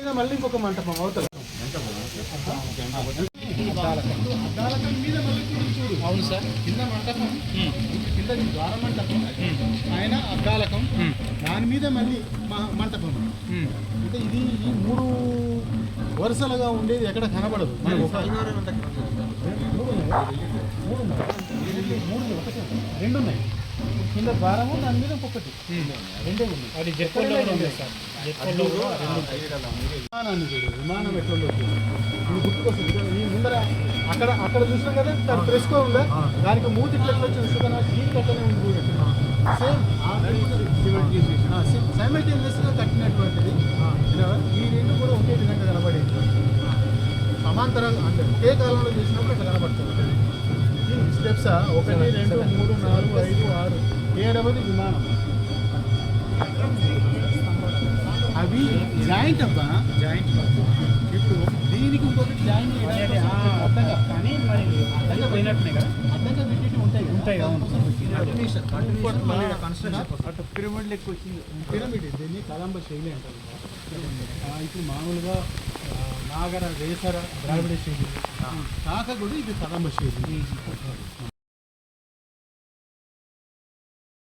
మీద మళ్ళీ ఇంకొక మంటపం చూడు అవును సార్. కింద మంటపం. కింద ద్వార మంటపం. ఆయన అద్దాలకం. దాని మీద మళ్ళీ మంటపం. అంటే ఇది ఈ మూడు వరుసలుగా ఉండేది ఎక్కడ కనబడదు. మనకు ఒక మూడు ఉన్నాయా? మూడు ఉన్నాయి. మూడు ఉన్నాయి. ఒకటే ఉంది. రెండు ఉన్నాయి. కింద ద్వారము దాని మీద ఇంకొకటి. రెండే ఉన్నాయి. అది కూడా ఉంది సార్. విమానాన్ని చూడు విమానం ఎట్లా గుర్తుకొస్తుంది. ముందర అక్కడ అక్కడ చూసినాం కదా దాని ఫ్రెస్కో ఉందా? దానికి మూతి ఇట్లా ఎట్లా ఉంది చూడండి సేమ్ సైమల్టేనియస్గా కట్టినటువంటిది? ఈ రెండు కూడా ఒకే విధంగా కనబడేది సమాంతరంగా అంటే ఒకే కాలంలో చేసినప్పుడు ఇట్లా కనబడుతుంది. స్టెప్స్ ఒకటి రెండు మూడు నాలుగు ఐదు ఆరు ఏడవది విమానం. అవి జాయింట్ అబ్బా జాయింట్ ఇప్పుడు దీనికి ఇంకొకటి జాయింట్ చేయడానికి అడ్డంగా కానీ మరి అడ్డంగా పోయినట్టునే కదా అడ్డంగా పెట్టేటి ఉంటాయి. ఉంటాయి, అవును. అటు పిరమిడ్ లెక్క వచ్చింది పిరమిడ్ దీన్ని కదంబ శైలి అంటారు ఇప్పుడు మామూలుగా నాగర వేసర ద్రావిడ శైలి కాక కూడా ఇది కదంబ శైలి